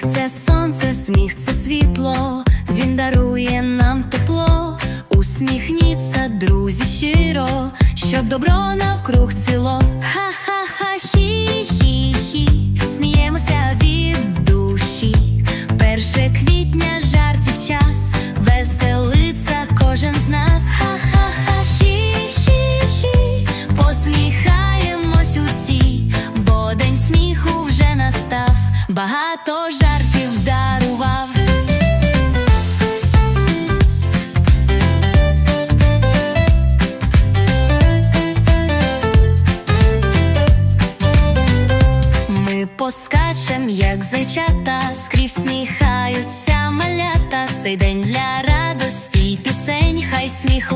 це сонце, сміх, це світло, він дарує нам тепло. Усміхніться, друзі, щиро, щоб добро навкруг ціло. багато жартів дарував. Ми поскачем, як зайчата, скрізь сміхаються малята. Цей день для радості, пісень, хай сміх.